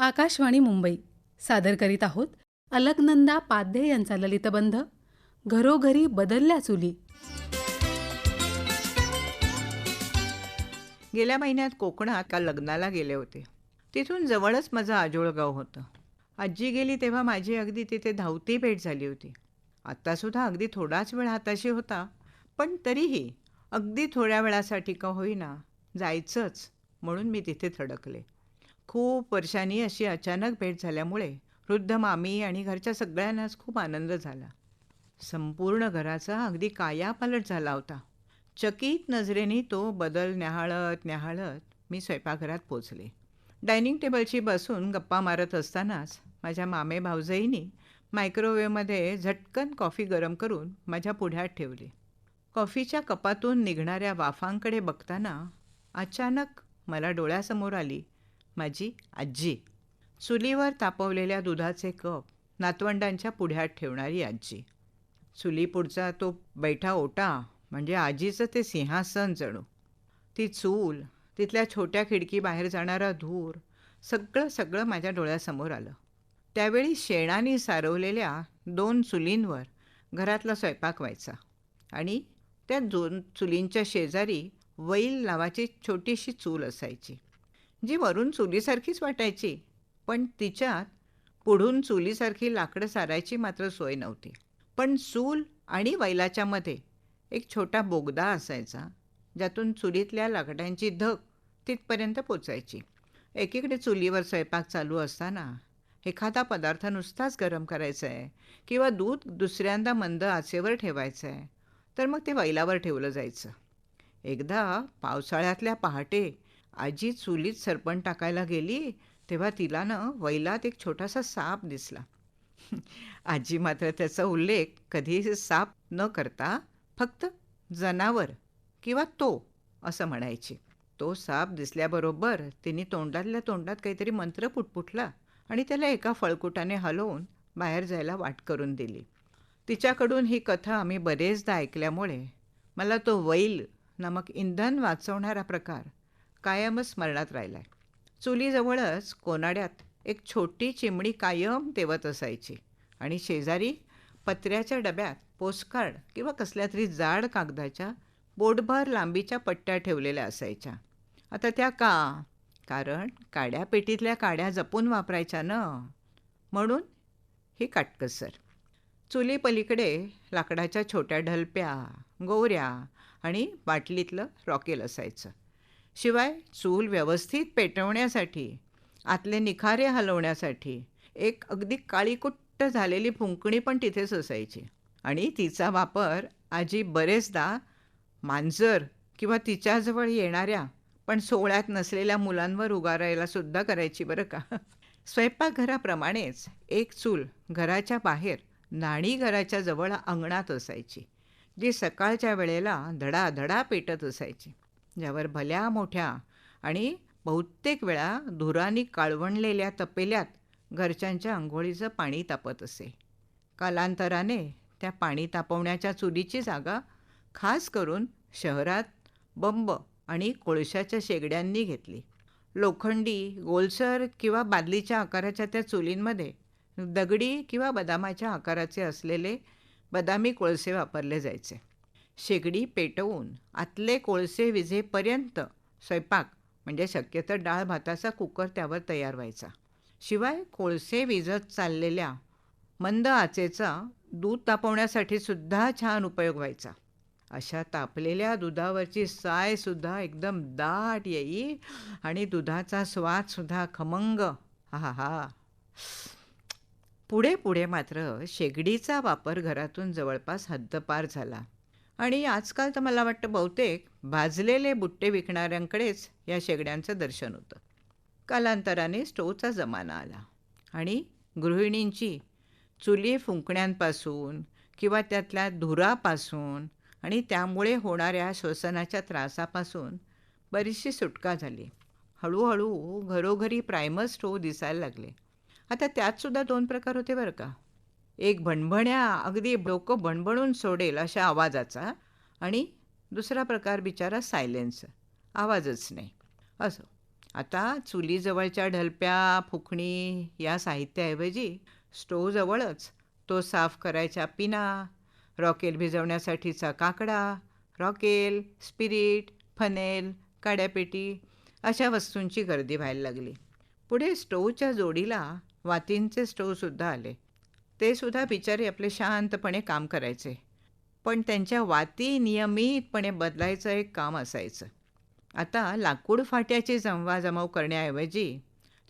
आकाशवाणी मुंबई. सादर करीत आहोत अलकनंदा पाध्ये यांचा ललितबंध घरोघरी बदलल्या चुली. गेल्या महिन्यात कोकणात का लग्नाला गेले होते. तिथून जवळच माझं आजोळगाव होतं. आजी गेली तेव्हा माझी अगदी तिथे धावती भेट झाली होती. आत्तासुद्धा अगदी थोडाच वेळ हाताशी होता पण तरीही अगदी थोड्या वेळासाठी का होईना जायचंच म्हणून मी तिथे थडकले. खूप वर्षांनी अशी अचानक भेट झाल्यामुळे वृद्ध मामी आणि घरच्या सगळ्यांनाच खूप आनंद झाला. संपूर्ण घराचा अगदी कायापालट झाला होता. चकित नजरेने तो बदल न्याहाळत न्याहाळत मी स्वयंपाकघरात पोचले. डायनिंग टेबलशी बसून गप्पा मारत असतानाच माझ्या मामे भाऊजाईनी मायक्रोवेव्हमध्ये झटकन कॉफी गरम करून माझ्या पुढ्यात ठेवली. कॉफीच्या कपातून निघणाऱ्या वाफांकडे बघताना अचानक मला डोळ्यासमोर आली माझी आजी. चुलीवर तापवलेल्या दुधाचे कप नातवंडांच्या पुढ्यात ठेवणारी आजी. चुलीपुढचा तो बैठा ओटा म्हणजे आजीचं ते सिंहासन जणू. ती चूल तिथल्या छोट्या खिडकीबाहेर जाणारा धूर सगळं सगळं माझ्या डोळ्यासमोर आलं. त्यावेळी शेणाने सारवलेल्या दोन चुलींवर घरातला स्वयंपाक व्हायचा आणि त्या दोन चुलींच्या शेजारी वैल नावाची छोटीशी चूल असायची. जी वरून चुलीसारखीच वाटायची. पण तिच्यात पुढून चुलीसारखी लाकडं सारायची मात्र सोय नव्हती. पण चूल आणि वैलाच्या मध्ये एक छोटा बोगदा असायचा ज्यातून चुलीतल्या लाकडांची धग तिथपर्यंत पोचायची. एकीकडे चुलीवर स्वयंपाक चालू असताना एखादा पदार्थ नुसताच गरम करायचा आहे किंवा दूध दुसऱ्यांदा मंद आचेवर ठेवायचं आहे तर मग ते वैलावर ठेवलं जायचं. एकदा पावसाळ्यातल्या पहाटे आजी चुलीत सरपण टाकायला गेली तेव्हा तिला ना वैलात एक छोटासा साप दिसला. आजी मात्र त्याचा उल्लेख कधीही साप न करता फक्त जनावर किंवा तो असं म्हणायची. तो साप दिसल्याबरोबर तिने तोंडातल्या तोंडात काहीतरी मंत्र पुटपुटला आणि त्याला एका फळकुटाने हलवून बाहेर जायला वाट करून दिली. तिच्याकडून ही कथा आम्ही बरेचदा ऐकल्यामुळे मला तो वैल नामक इंधन वाचवणारा प्रकार कायमच स्मरणात राहिला आहे चुलीजवळच कोनाड्यात एक छोटी चिमणी कायम तेवत असायची आणि शेजारी पत्र्याच्या डब्यात पोस्टकार्ड किंवा कसल्या तरी जाड कागदाच्या बोटभर लांबीच्या पट्ट्या ठेवलेल्या असायच्या. आता त्या का? कारण काड्या पेटीतल्या काड्या जपून वापरायच्या ना. म्हणून ही काटकसर. चुली पलीकडे लाकडाच्या छोट्या ढलप्या गोवऱ्या आणि बाटलीतलं रॉकेल असायचं. शिवाय चूल व्यवस्थित पेटवण्यासाठी आतले निखारे हलवण्यासाठी एक अगदी काळीकुट्ट झालेली फुंकणी पण तिथेच असायची आणि तिचा वापर आजी बरेचदा मांजर किंवा तिच्याजवळ येणाऱ्या पण सोहळ्यात नसलेल्या मुलांवर उगारायला सुद्धा करायची बरं का? स्वयंपाकघराप्रमाणेच एक चूल घराच्या बाहेर नाणी घराच्या जवळ अंगणात असायची जी सकाळच्या वेळेला धडाधडा पेटत असायची. ज्यावर भल्या मोठ्या आणि बहुतेक वेळा धुरानी काळवणलेल्या तपेल्यात घरच्यांच्या आंघोळीचं पाणी तापत असे. कालांतराने त्या पाणी तापवण्याच्या चुलीची जागा खास करून शहरात बंब आणि कोळशाच्या शेगड्यांनी घेतली. लोखंडी गोलसर किंवा बादलीच्या आकाराच्या त्या चुलींमध्ये दगडी किंवा बदामाच्या आकाराचे असलेले बदामी कोळसे वापरले जायचे. शेगडी पेटवून आतले कोळसे विझेपर्यंत स्वयंपाक म्हणजे शक्यतो डाळ भाताचा कुकर त्यावर तयार व्हायचा. शिवाय कोळसे विजत चाललेल्या मंद आचेचा दूध तापवण्यासाठी सुद्धा छान उपयोग व्हायचा. अशा तापलेल्या दुधावरची सायसुद्धा एकदम दाट येई आणि दुधाचा स्वादसुद्धा खमंग. हा हा पुढे पुढे मात्र शेगडीचा वापर घरातून जवळपास हद्दपार झाला. आणि आजकाल तर मला वाटतं बहुतेक भाजलेले बुट्टे विकणाऱ्यांकडेच या शेगड्यांचं दर्शन होतं. कालांतराने स्टोवचा जमाना आला आणि गृहिणींची चुली फुंकण्यांपासून किंवा त्यातल्या धुरापासून आणि त्यामुळे होणाऱ्या श्वसनाच्या त्रासापासून बरीचशी सुटका झाली. हळूहळू घरोघरी प्रायमर स्टोव दिसायला लागले. आता त्यातसुद्धा दोन प्रकार होते बरं का? एक भणभण्या अगदी डोकं भणभणून सोडेल अशा आवाजाचा आणि दुसरा प्रकार बिचारा सायलेन्स आवाजच नाही. असो. आता चुलीजवळच्या ढलप्या फुकणी या साहित्याऐवजी स्टोवजवळच तो साफ करायच्या पिना रॉकेल भिजवण्यासाठीचा काकडा रॉकेल स्पिरिट फनेल काड्यापेटी अशा वस्तूंची गर्दी व्हायला लागली. पुढे स्टोवच्या जोडीला वातींचे स्टोवसुद्धा आले. ते सुद्धा बिचारे आपले शांतपणे काम करायचे. पण त्यांच्या वाती नियमितपणे बदलायचं एक काम असायचं. आता लाकूड फाट्याची जमवाजमव करण्याऐवजी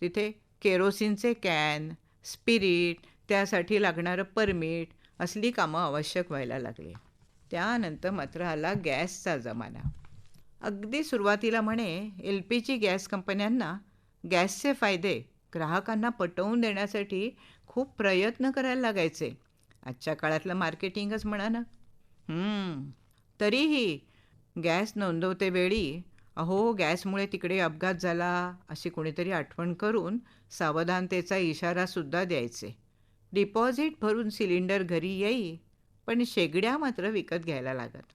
तिथे केरोसिनचे कॅन स्पिरिट त्यासाठी लागणारं परमिट असली कामं आवश्यक व्हायला लागली. त्यानंतर मात्र आला गॅसचा जमाना. अगदी सुरुवातीला म्हणे एल पी जी गॅस कंपन्यांना गॅसचे फायदे ग्राहकांना पटवून देण्यासाठी खूप प्रयत्न करायला लागायचे. आजच्या काळातलं मार्केटिंगच म्हणा ना. तरीही गॅस नोंदवते वेळी अहो गॅसमुळे तिकडे अपघात झाला अशी कोणीतरी आठवण करून सावधानतेचा इशारासुद्धा द्यायचे. डिपॉझिट भरून सिलेंडर घरी येई पण शेगड्या मात्र विकत घ्यायला लागत.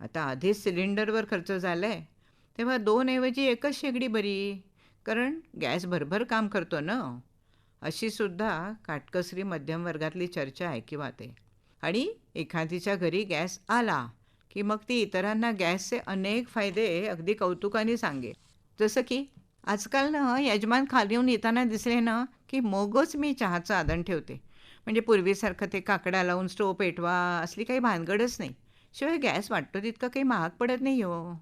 आता आधीच सिलेंडरवर खर्च झाला आहे तेव्हा दोनऐवजी एकच शेगडी बरी कारण गॅस भरभर काम करतो ना. अशी सुद्धा काटकसरी मध्यम वर्गातली चर्चा आहे किंवा ते आणि एखादीच्या घरी गॅस आला की मग ती इतरांना गॅसचे अनेक फायदे अगदी कौतुकाने सांगे. जसं की आजकाल ना यजमान खाली येऊन येताना दिसले ना की मगच मी चहाचं आदन ठेवते. म्हणजे पूर्वीसारखं ते काकडा लावून स्टोव पेटवा असली काही भानगडच नाही. शिवाय गॅस वाटतो तितकं काही महाग पडत नाही हो.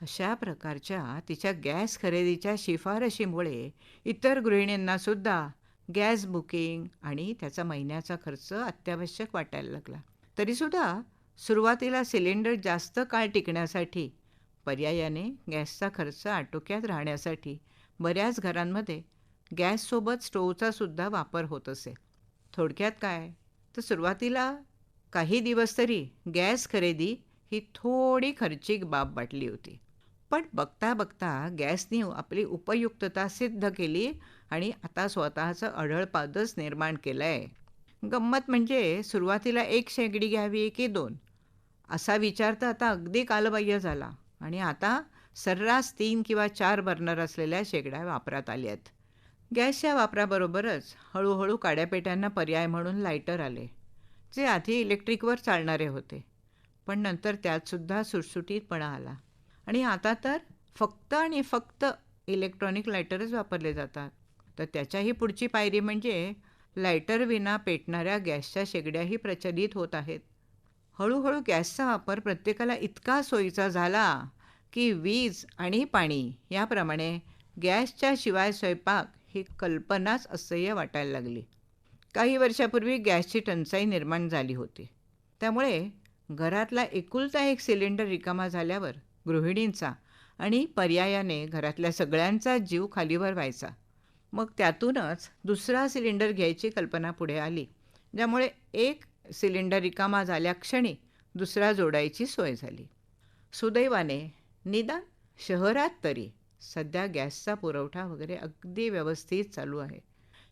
अशा प्रकारच्या तिच्या गॅस खरेदीच्या शिफारशीमुळे इतर गृहिणींनासुद्धा गॅस बुकिंग आणि त्याचा महिन्याचा खर्च अत्यावश्यक वाटायला लागला. तरीसुद्धा सुरुवातीला सिलेंडर जास्त काळ टिकण्यासाठी पर्यायाने गॅसचा खर्च आटोक्यात राहण्यासाठी बऱ्याच घरांमध्ये गॅससोबत स्टोवचा सुद्धा वापर होत असे. थोडक्यात काय? तर सुरुवातीला काही दिवस तरी गॅस खरेदी ही थोडी खर्चिक बाब वाटली होती. पण बघता बघता गॅसने आपली उपयुक्तता सिद्ध केली आणि आता स्वतःचं अढळपादच निर्माण केलं आहे गंमत म्हणजे सुरुवातीला एक शेगडी घ्यावी की दोन. असा विचार तर आता अगदी कालबाह्य झाला आणि आता सर्रास तीन किंवा चार बर्नर असलेल्या शेगड्या वापरात आल्या आहेत गॅसच्या वापराबरोबरच हळूहळू काड्यापेट्यांना पर्याय म्हणून लायटर आले जे आधी इलेक्ट्रिकवर चालणारे होते. पण नंतर त्यातसुद्धा सुटसुटीतपणा आला. आणि आता तर फक्त आणि फक्त इलेक्ट्रॉनिक लायटरच वापरले जातात. तर त्याच्याही पुढची पायरी म्हणजे लायटर विना पेटणाऱ्या गॅसच्या शेगड्याही प्रचलित होत आहेत. हळूहळू गॅसचा वापर प्रत्येकाला इतका सोयीचा झाला की वीज आणि पाणी याप्रमाणे गॅसच्या शिवाय स्वयंपाक ही कल्पनाच असह्य वाटायला लागली. काही वर्षापूर्वी गॅसची टंचाई निर्माण झाली होती. त्यामुळे घरातला एकुलता एक सिलेंडर रिकामा झाल्यावर गृहिणींचा आणि पर्यायाने घरातल्या सगळ्यांचा जीव खालीवर व्हायचा मग त्यातूनच दुसरा सिलेंडर घ्यायची कल्पना पुढे आली ज्यामुळे एक सिलेंडर रिकामा झाल्या क्षणी दुसरा जोडायची सोय झाली. सुदैवाने निदान शहरात तरी सध्या गॅसचा पुरवठा वगैरे अगदी व्यवस्थित चालू आहे.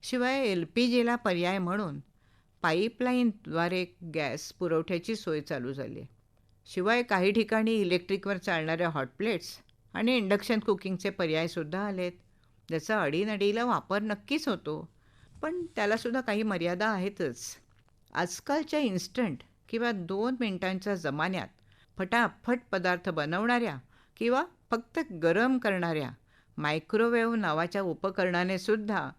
शिवाय एल पी जीला पर्याय म्हणून पाईपलाईनद्वारे गॅस पुरवठ्याची सोय चालू झाली आहे. शिवाय काही ठिकाणी इलेक्ट्रिकवर चालणाऱ्या हॉटप्लेट्स आणि इंडक्शन कुकिंगचे पर्यायसुद्धा आलेत. ज्याचा अडीनडीला वापर नक्कीच होतो पण त्यालासुद्धा काही मर्यादा आहेतच. आजकालच्या इन्स्टंट किंवा दोन मिनिटांच्या जमान्यात फटाफट पदार्थ बनवणाऱ्या किंवा फक्त गरम करणाऱ्या मायक्रोवेव्ह नावाच्या उपकरणाने सुद्धा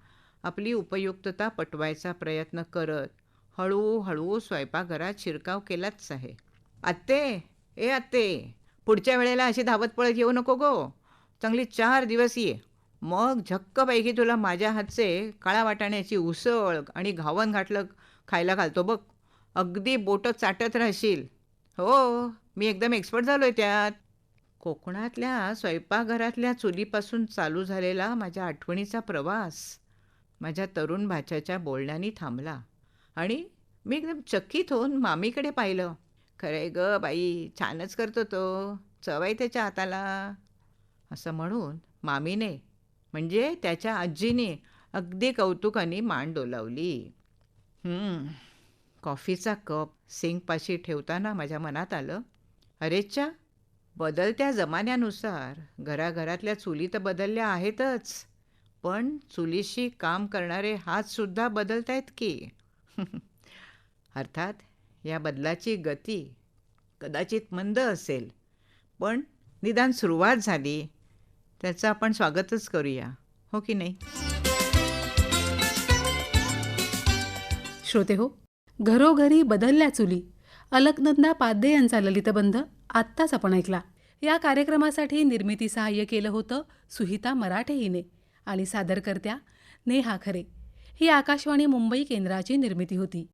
आपली उपयुक्तता पटवायचा प्रयत्न करत हळूहळू स्वयंपाकघरात शिरकाव केलाच आहे. आत्ते ए आत्ते पुढच्या वेळेला अशी धावत पळत येऊ नको गो. चांगली चार दिवस ये. मग झक्कपैकी तुला माझ्या हातचे काळा वाटाण्याची उसळ आणि घावन घाटलं खायला घालतो बघ. अगदी बोटं चाटत राहशील. हो मी एकदम एक्सपर्ट झालो आहे त्यात. कोकणातल्या स्वयंपाकघरातल्या चुलीपासून चालू झालेला माझ्या आठवणीचा प्रवास माझ्या तरुण भाच्याच्या बोलण्याने थांबला आणि मी एकदम चकित होऊन मामीकडे पाहिलं. खरंय ग बाई छानच करतो तो. चव आहे त्याच्या हाताला. असं म्हणून मामीने म्हणजे त्याच्या आजीने अगदी कौतुकाने मान डोलावली. कॉफीचा कप सिंकपाशी ठेवताना माझ्या मनात आलं अरेच्या बदलत्या जमान्यानुसार घराघरातल्या चुली तर बदलल्या आहेतच पण चुलीशी काम करणारे हातसुद्धा बदलत आहेत की. अर्थात या बदलाची गती कदाचित मंद असेल. पण निदान सुरुवात झाली. त्याचं आपण स्वागतच करूया. हो की नाही? श्रोते हो घरोघरी बदलल्या चुली. अलकनंदा पाध्ये यांचा ललितबंध आत्ताच आपण ऐकला. या कार्यक्रमासाठी निर्मिती सहाय्य केलं होतं सुहिता मराठे हिने आणि सादरकर्त्या नेहा खरे. ही आकाशवाणी मुंबई केंद्राची निर्मिती होती.